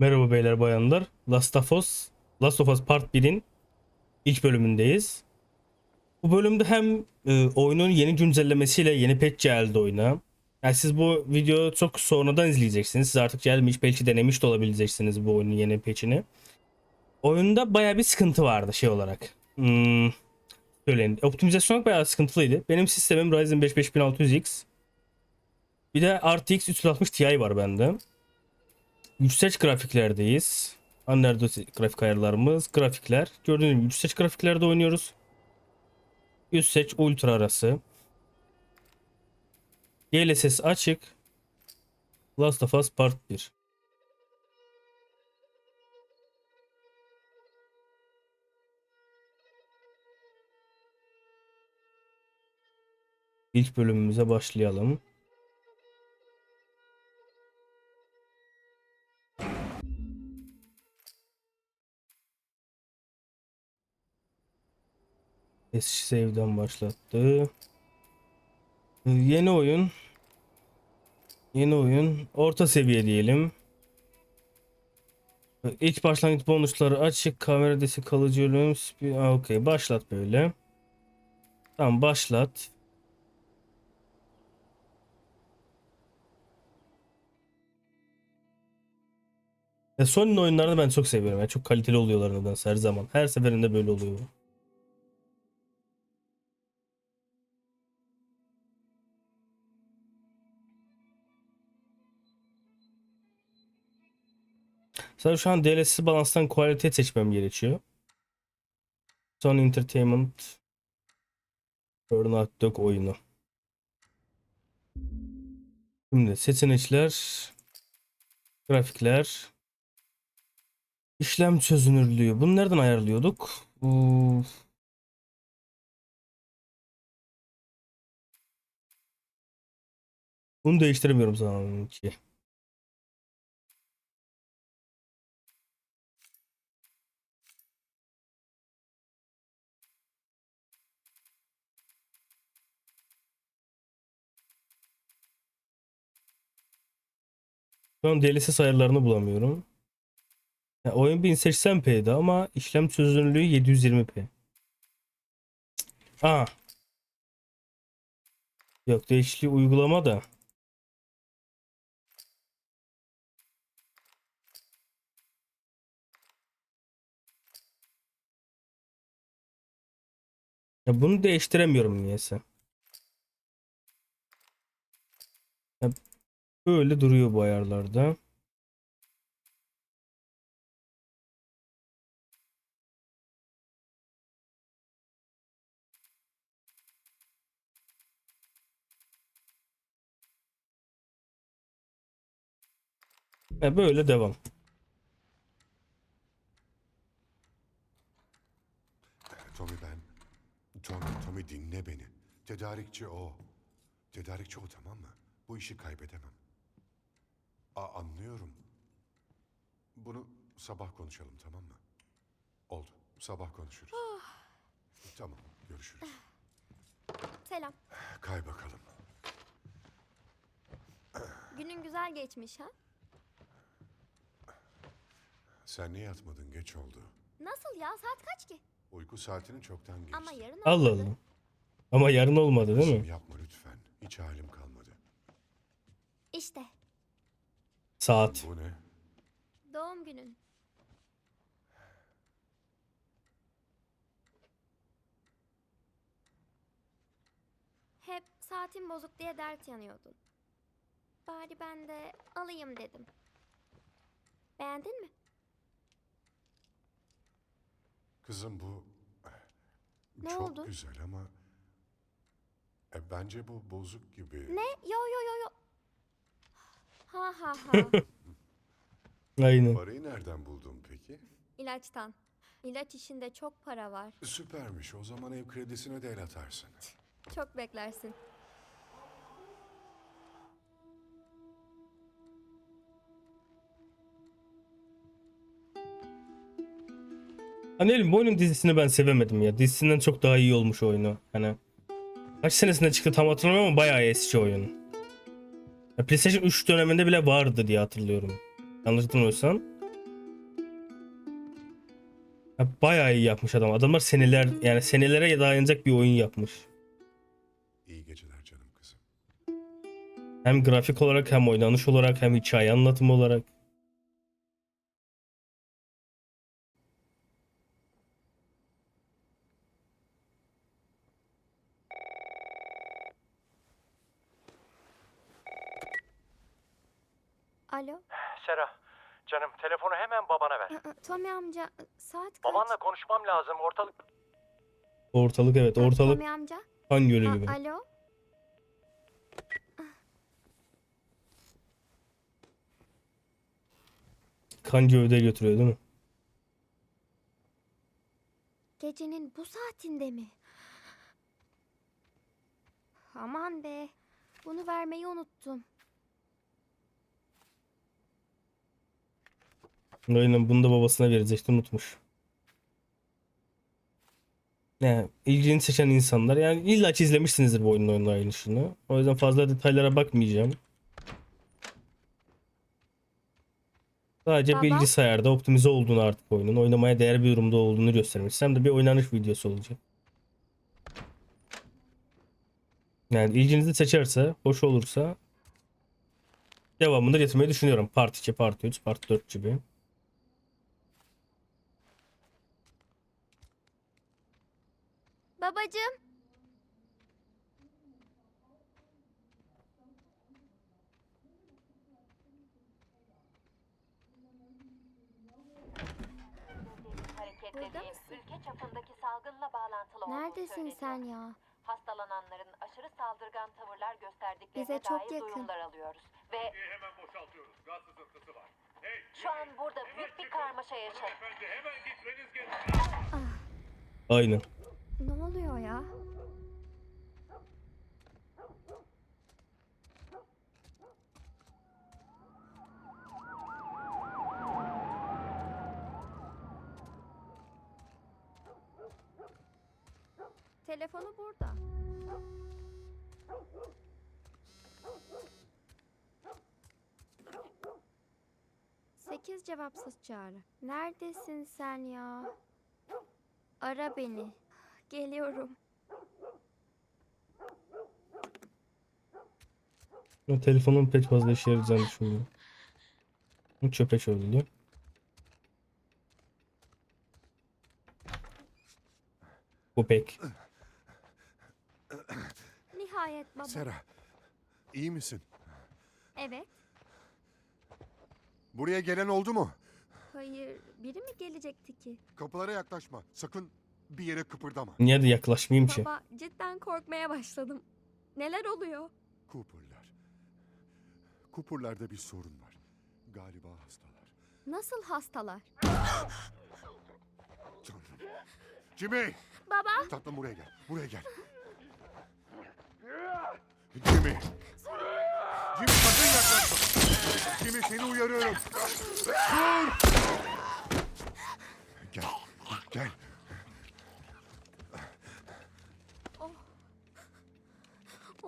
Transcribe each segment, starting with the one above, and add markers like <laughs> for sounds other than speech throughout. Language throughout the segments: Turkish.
Merhaba beyler bayanlar. Last of Us, Last of Us Part 1'in ilk bölümündeyiz. Bu bölümde hem e, oyunun yeni güncellemesiyle yeni patch geldi oyuna. Yani siz bu video çok sonradan izleyeceksiniz. Siz artık gelmiş belki denemiş de olabileceksiniz bu oyunun yeni patch'ini. Oyunda baya bir sıkıntı vardı şey olarak. Hmm, söyleyin. Optimizasyon bayağı sıkıntılıydı. Benim sistemim Ryzen 5 5600X. Bir de RTX 360 Ti var bende. Yüksek grafiklerdeyiz. Nerede grafik ayarlarımız? Grafikler. Gördüğünüz gibi yüksek grafiklerde oynuyoruz. Yüksek ultra arası. DLSS açık. Last of Us Part 1. İlk bölümümüze başlayalım. Eski save'den başlattı. Ee, Yeni oyun. Yeni oyun. Orta seviye diyelim. Ee, İlk başlangıç bonusları açık. Kamera desi kalıcı ölüm. Okey başlat böyle. Tamam başlat. Ya Sony'nin oyunlarını ben çok seviyorum. Yani çok kaliteli oluyorlar nedense her zaman. Her seferinde böyle oluyor. Sadece şu an DLSS balanstan quality seçmem gerekiyor. Sony Entertainment Burnout Dog oyunu. Şimdi seçenekler grafikler işlem çözünürlüğü. Bunu nereden ayarlıyorduk? Bu Bunu değiştiremiyorum sanki. Şu an DLSS ayarlarını bulamıyorum. Ya, oyun 1080p'di ama işlem çözünürlüğü 720p. Aa. Yok değişikliği uygulama da. Ya bunu değiştiremiyorum niyeyse. Böyle duruyor bu ayarlarda. Ya böyle devam. Tommy ben. Tommy, Tommy dinle beni. Tedarikçi o. Tedarikçi o tamam mı? Bu işi kaybedemem. A anlıyorum. Bunu sabah konuşalım tamam mı? Oldu. Sabah konuşuruz. tamam. Görüşürüz. Selam. Kay bakalım. Günün güzel geçmiş ha? Sen niye yatmadın? Geç oldu. Nasıl ya? Saat kaç ki? Uyku saatinin çoktan geçti. Ama yarın Allah olmadı. Allah. Ama yarın olmadı değil Kızım mi? yapma lütfen. Hiç halim kalmadı. İşte Saat. Bu ne? doğum günün. Hep saatin bozuk diye dert yanıyordun. Bari ben de alayım dedim. Beğendin mi? Kızım bu Ne çok oldu? güzel ama e, bence bu bozuk gibi. Ne? Yo yo yo yo. Ha ha ha. <laughs> Aynen. Parayı nereden buldun peki? İlaçtan. İlaç işinde çok para var. Süpermiş. O zaman ev kredisine de el atarsın. Çok beklersin. Hani oğlum, bu oyunun dizisini ben sevemedim ya. Dizisinden çok daha iyi olmuş oyunu. Hani kaç senesinde çıktı tam hatırlamıyorum ama bayağı eski oyun. PlayStation 3 döneminde bile vardı diye hatırlıyorum. Yanlış hatırlamıyorsam. Ya bayağı iyi yapmış adam. Adamlar seneler yani senelere dayanacak bir oyun yapmış. İyi geceler canım kızım. Hem grafik olarak hem oynanış olarak hem hikaye anlatımı olarak. Alo. Sera, canım telefonu hemen babana ver. Aa, Tommy amca saat kaç? Babanla konuşmam lazım. Ortalık Ortalık evet ortalık Tommy amca. kan gölü Aa, gibi. alo. Kan gövde götürüyor değil mi? Gecenin bu saatinde mi? Aman be. Bunu vermeyi unuttum. Aynen bunu da babasına verecekti unutmuş. Yani ilgini seçen insanlar yani illa ki izlemişsinizdir bu oyunun oynayışını. O yüzden fazla detaylara bakmayacağım. Sadece Baba? bilgisayarda optimize olduğunu artık oyunun oynamaya değer bir durumda olduğunu göstermiş. Hem de bir oynanış videosu olacak. Yani ilginizi seçerse, hoş olursa devamını getirmeyi düşünüyorum. Part 2, Part 3, Part 4 gibi. Babacığım. Burada mısın? ülke çapındaki salgınla bağlantılı olduğu Neredesin söyleniyor. sen ya? Hastalananların aşırı saldırgan tavırlar gösterdiklerine Bize çok dair yakın. duyumlar alıyoruz. Ve hemen boşaltıyoruz. Gaz sızıntısı var. Hey, şu an burada büyük bir karmaşa yaşanıyor. efendi hemen gitmeniz gerekiyor. Aynen. Oluyor ya? Telefonu burada. Sekiz cevapsız çağrı. Neredesin sen ya? Ara beni. Geliyorum. Ben telefonun pek fazla işe yarayacağını düşünmüyorum. Bu Çöpe çözdü. Bu pek. Nihayet baba. Sera, iyi misin? Evet. Buraya gelen oldu mu? Hayır. Biri mi gelecekti ki? Kapılara yaklaşma. Sakın bir yere kıpırdama. Niye de yaklaşmayayım ki? Baba cidden korkmaya başladım. Neler oluyor? Cooper'lar. Cooper'larda bir sorun var. Galiba hastalar. Nasıl hastalar? Tanrım. Jimmy! Baba. Tatlım buraya gel. Buraya gel. Jimmy! Jimmy sakın yaklaşma. Jimmy seni uyarıyorum. Dur! Gel. Gel.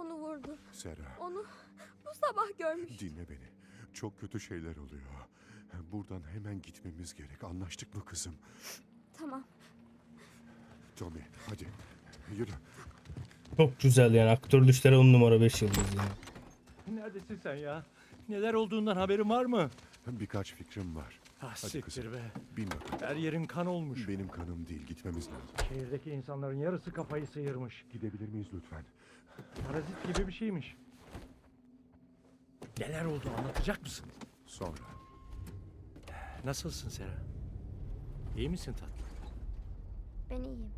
Onu vurdu. Sera. Onu bu sabah görmüş. Dinle beni. Çok kötü şeyler oluyor. Buradan hemen gitmemiz gerek. Anlaştık mı kızım? Tamam. Tommy hadi. Yürü. Çok güzel yani. Aktör düşleri 10 numara 5 yıldız yani. Neredesin sen ya? Neler olduğundan haberin var mı? Birkaç fikrim var. Ah Hadi siktir kızım. be. Bin bakalım. Her yerin kan olmuş. Benim kanım değil. Gitmemiz lazım. Şehirdeki insanların yarısı kafayı sıyırmış. Gidebilir miyiz lütfen? Parazit gibi bir şeymiş. Neler oldu anlatacak mısın? Sonra. Nasılsın Sera? İyi misin tatlım? Ben iyiyim.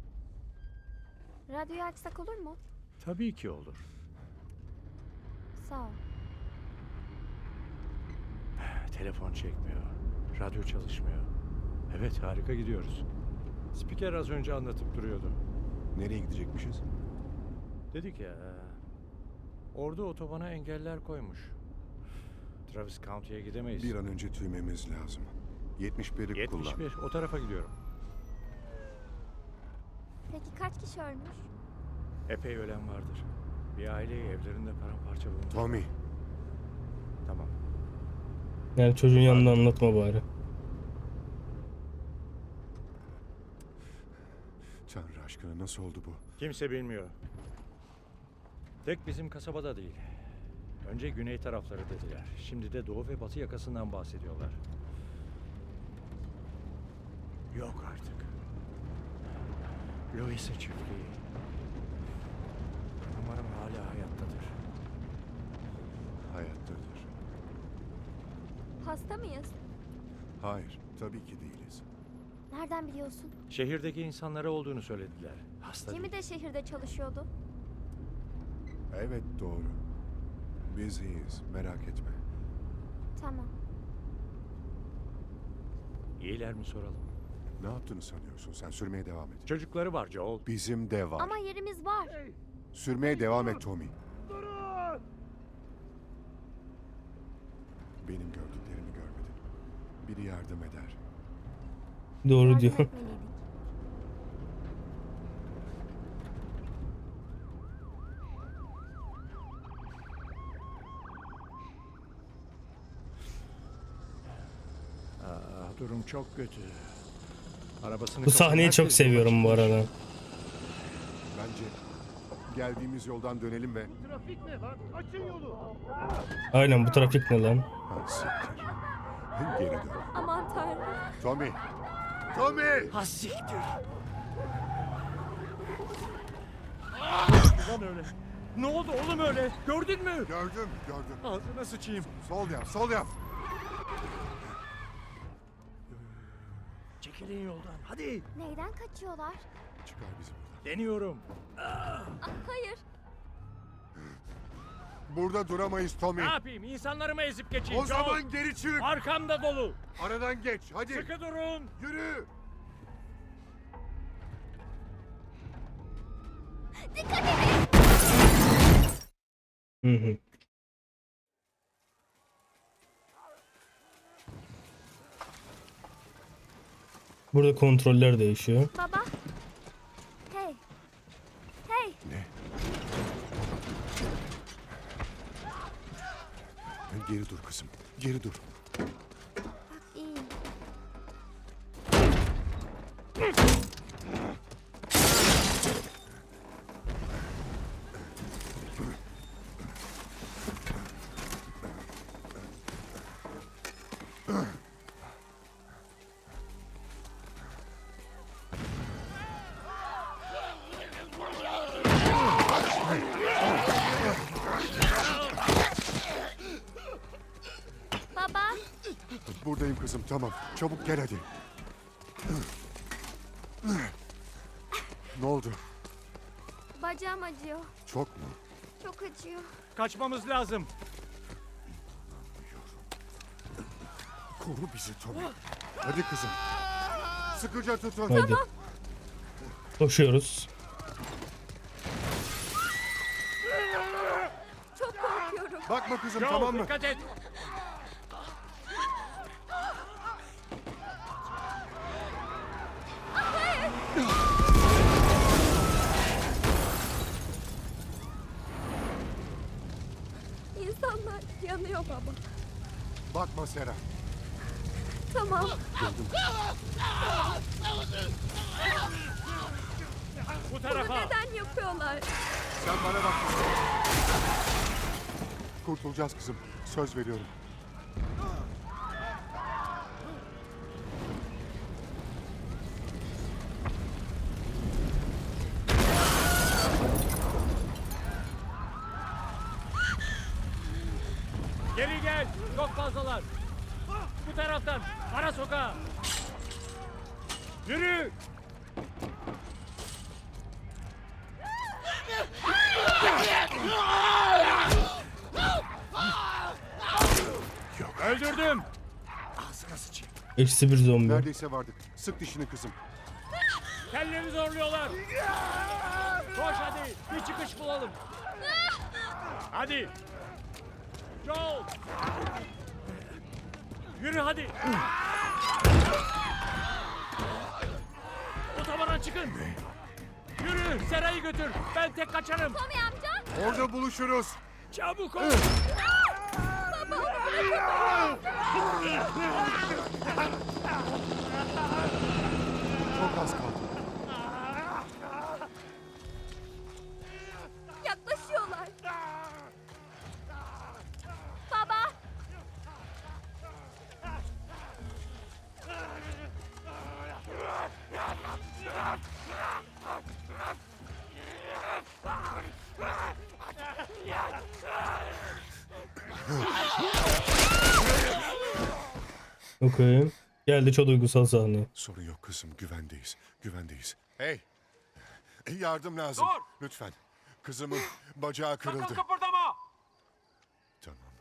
Radyoyu açsak olur mu? Tabii ki olur. Sağ ol. Telefon çekmiyor. Radyo çalışmıyor. Evet harika gidiyoruz. Spiker az önce anlatıp duruyordu. Nereye gidecekmişiz? Dedik ya. Orada otobana engeller koymuş. Travis County'ye gidemeyiz. Bir an önce tüymemiz lazım. 71'i kullan. 71 o tarafa gidiyorum. Peki kaç kişi ölmüş? Epey ölen vardır. Bir aileyi evlerinde paramparça bulmuş. Tommy. Tamam. Yani çocuğun yanında anlatma bari. aşkına nasıl oldu bu? Kimse bilmiyor. Tek bizim kasabada değil. Önce güney tarafları dediler. Şimdi de doğu ve batı yakasından bahsediyorlar. Yok artık. Louis'e çiftliği. Umarım hala hayattadır. Hayattadır. Hasta mıyız? Hayır, tabii ki değiliz. Nereden biliyorsun? Şehirdeki insanlara olduğunu söylediler. Hasta Jimmy değil. de şehirde çalışıyordu. Evet doğru. Biz iyiyiz, merak etme. Tamam. İyiler mi soralım? Ne yaptığını sanıyorsun? Sen sürmeye devam et. Çocukları var Joel. Bizim de var. Ama yerimiz var. Sürmeye devam et Tommy. Benim gördüklerimi görmedin. Biri yardım eder. Doğru Yardım diyor. etmeliydik. Aa, durum çok kötü. Arabasını Bu sahneyi kapan çok herkes seviyorum bu yola arada. Bence geldiğimiz yoldan dönelim ve... Aynen bu trafik ne lan? Ha, siktir. <laughs> Geri dön. Aman tanrım. Tommy! Tommy! Ha siktir. Lan öyle. Ne oldu oğlum öyle? Gördün mü? Gördüm, gördüm. Ağzına sıçayım. Sol yap, sol yap. Çekilin yoldan. Hadi. Neyden kaçıyorlar? Çıkar bizi buradan. Deniyorum. Ah, hayır. Burada duramayız Tommy. Ne yapayım? İnsanları mı ezip geçeyim? O Joel? zaman geri çık. Arkamda dolu. Aradan geç, hadi. Sıkı durun. Yürü. Hı hı. Burada kontroller değişiyor. Baba. Hey. Hey. Ne? Geri dur kızım. Geri dur. Kızım, tamam. Çabuk gel hadi. Ne oldu? Bacağım acıyor. Çok mu? Çok acıyor. Kaçmamız lazım. Koru bizi Tommy. Hadi kızım. Sıkıca tutun. Haydi. Koşuyoruz. Çok korkuyorum. Bakma kızım Joel, tamam mı? dikkat et. Bakma Sera. Tamam. Bu Bunu tarafa. neden yapıyorlar? Sen bana bak. Kurtulacağız kızım. Söz veriyorum. Geri gel. Çok fazlalar. Bu taraftan. Ara sokağa. Yürü. Öldürdüm. Ağzına sıçayım. Eksi bir zombi. Neredeyse vardık. Sık dişini kızım. Kelleri zorluyorlar. Koş hadi. Bir çıkış bulalım. Hadi. Joel. Yürü hadi. Otobana çıkın. Yürü. Serayı götür. Ben tek kaçarım. Tommy amca. Orada buluşuruz. Çabuk ol. Çok az kaldı. Geldi çok duygusal sahne. Sorun yok kızım. Güvendeyiz. Güvendeyiz. Hey! Yardım lazım. Dur! Lütfen. Kızımın bacağı kırıldı. Sakın kıpırdama! Tamam.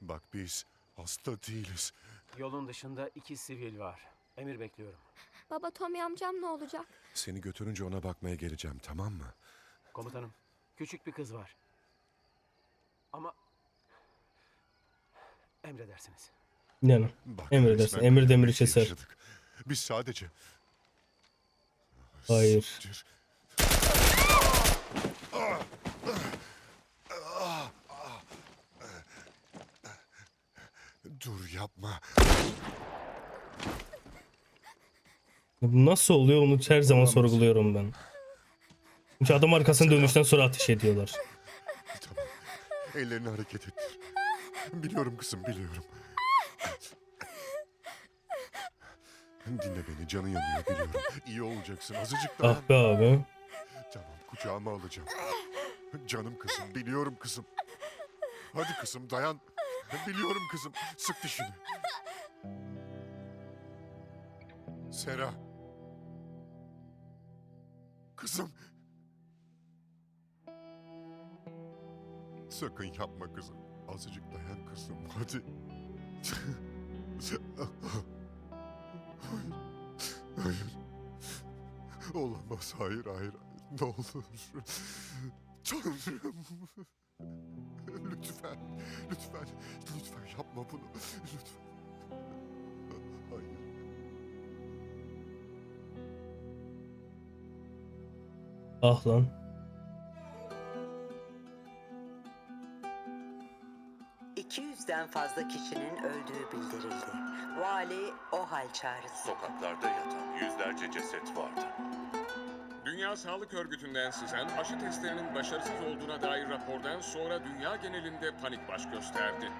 Bak biz hasta değiliz. Yolun dışında iki sivil var. Emir bekliyorum. Baba Tommy amcam ne olacak? Seni götürünce ona bakmaya geleceğim tamam mı? Komutanım, küçük bir kız var. Ama emredersiniz. Bak, Emredersin. resmen Emir demiri bir şey keser. yaşadık. Biz sadece... Hayır. Siktir. Dur yapma. Bu nasıl oluyor onu her zaman sorguluyorum ben. Çünkü adam arkasını dönüşten sonra ateş ediyorlar. Tamam. Ellerini hareket ettir. Biliyorum kızım biliyorum. Dinle beni canın yanıyor biliyorum. İyi olacaksın azıcık daha. Ah be abi. Tamam kucağıma alacağım. Canım kızım biliyorum kızım. Hadi kızım dayan. Biliyorum kızım. Sık dişini. Sera. Kızım. Sakın yapma kızım. Azıcık dayan kızım. Hadi. Hayır. Olamaz. Hayır, hayır. hayır. Ne olur. Tanrım. Lütfen. Lütfen. Lütfen yapma bunu. Lütfen. Hayır. Ah lan. ...200'den fazla kişinin öldüğü bildirildi. Vali o hal çağrısı. Sokaklarda yatan yüzlerce ceset vardı. Dünya Sağlık Örgütü'nden sızan aşı testlerinin başarısız olduğuna dair rapordan sonra dünya genelinde panik baş gösterdi.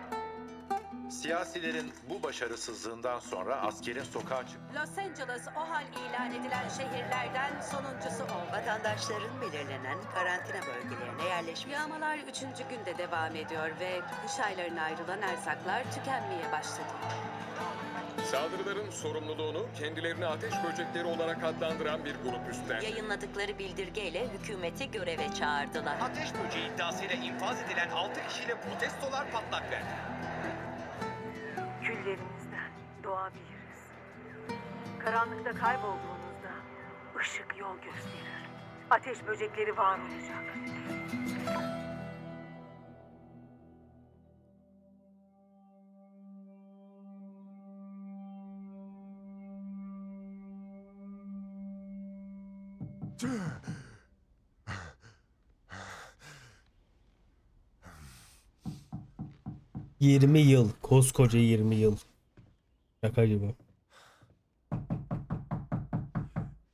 Siyasilerin bu başarısızlığından sonra askerin sokağa çık Los Angeles o hal ilan edilen şehirlerden sonuncusu oldu. Vatandaşların belirlenen karantina bölgelerine yerleşmesi. Yağmalar üçüncü günde devam ediyor ve kış aylarına ayrılan erzaklar tükenmeye başladı. Saldırıların sorumluluğunu kendilerini ateş böcekleri olarak adlandıran bir grup üstlendi. Yayınladıkları bildirgeyle hükümeti göreve çağırdılar. Ateş böceği iddiasıyla infaz edilen 6 kişiyle protestolar patlak verdi. Karanlıkta kaybolduğunuzda ışık yol gösterir. Ateş böcekleri var olacak. — 20 yıl. Koskoca 20 yıl. Şaka gibi.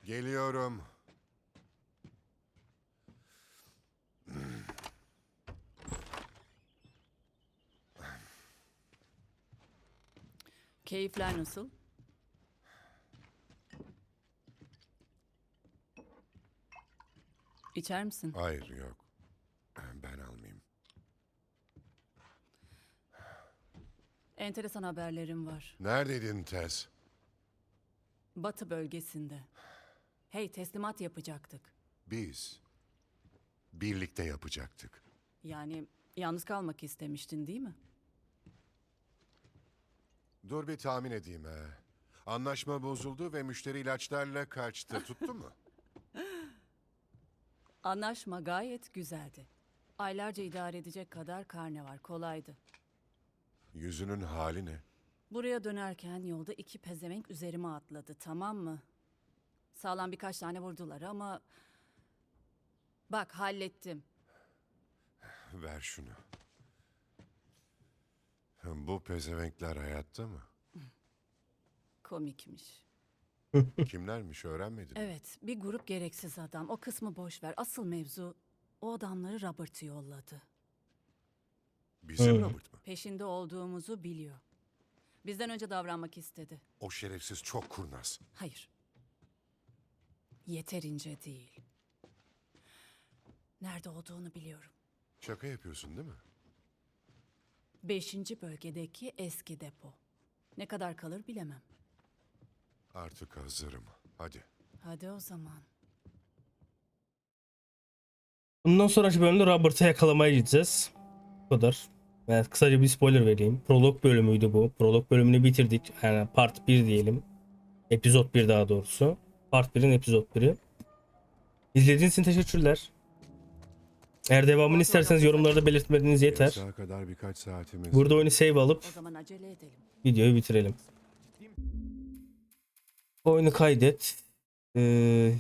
Geliyorum. Keyifler nasıl? İçer misin? Hayır yok. Ben almayayım. Enteresan haberlerim var. Neredeydin Tess? Batı bölgesinde. Hey teslimat yapacaktık. Biz. Birlikte yapacaktık. Yani yalnız kalmak istemiştin değil mi? Dur bir tahmin edeyim he. Anlaşma bozuldu ve müşteri ilaçlarla kaçtı. Tuttu mu? <laughs> Anlaşma gayet güzeldi. Aylarca idare edecek kadar karne var. Kolaydı. Yüzünün hali ne? Buraya dönerken yolda iki pezevenk üzerime atladı tamam mı? Sağlam birkaç tane vurdular ama... Bak hallettim. Ver şunu. Bu pezevenkler hayatta mı? Komikmiş. Kimlermiş öğrenmedin mi? Evet bir grup gereksiz adam. O kısmı boş ver. Asıl mevzu o adamları Robert'ı yolladı. Bizim Hmm. Robert mı? Peşinde olduğumuzu biliyor. Bizden önce davranmak istedi. O şerefsiz çok kurnaz. Hayır. Yeterince değil. Nerede olduğunu biliyorum. Şaka yapıyorsun değil mi? Beşinci bölgedeki eski depo. Ne kadar kalır bilemem. Artık hazırım. Hadi. Hadi o zaman. Bundan sonraki bölümde Robert'ı yakalamaya gideceğiz. Bu kadar. Evet, kısaca bir spoiler vereyim. Prolog bölümüydü bu. Prolog bölümünü bitirdik. Yani part 1 diyelim. Epizod 1 daha doğrusu. Part 1'in epizod 1'i. İzlediğiniz için teşekkürler. Eğer devamını isterseniz yorumlarda belirtmeniz yeter. Kadar birkaç saatimiz Burada oyunu save alıp O zaman acele edelim. videoyu bitirelim. Oyunu kaydet. Ee,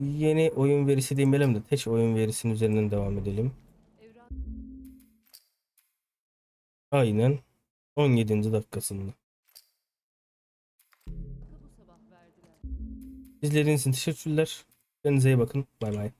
yeni oyun verisi demeyelim de tek oyun verisinin üzerinden devam edelim. Aynen 17. dakikasında. İzlediğiniz için teşekkürler. Kendinize iyi bakın. Bay bay.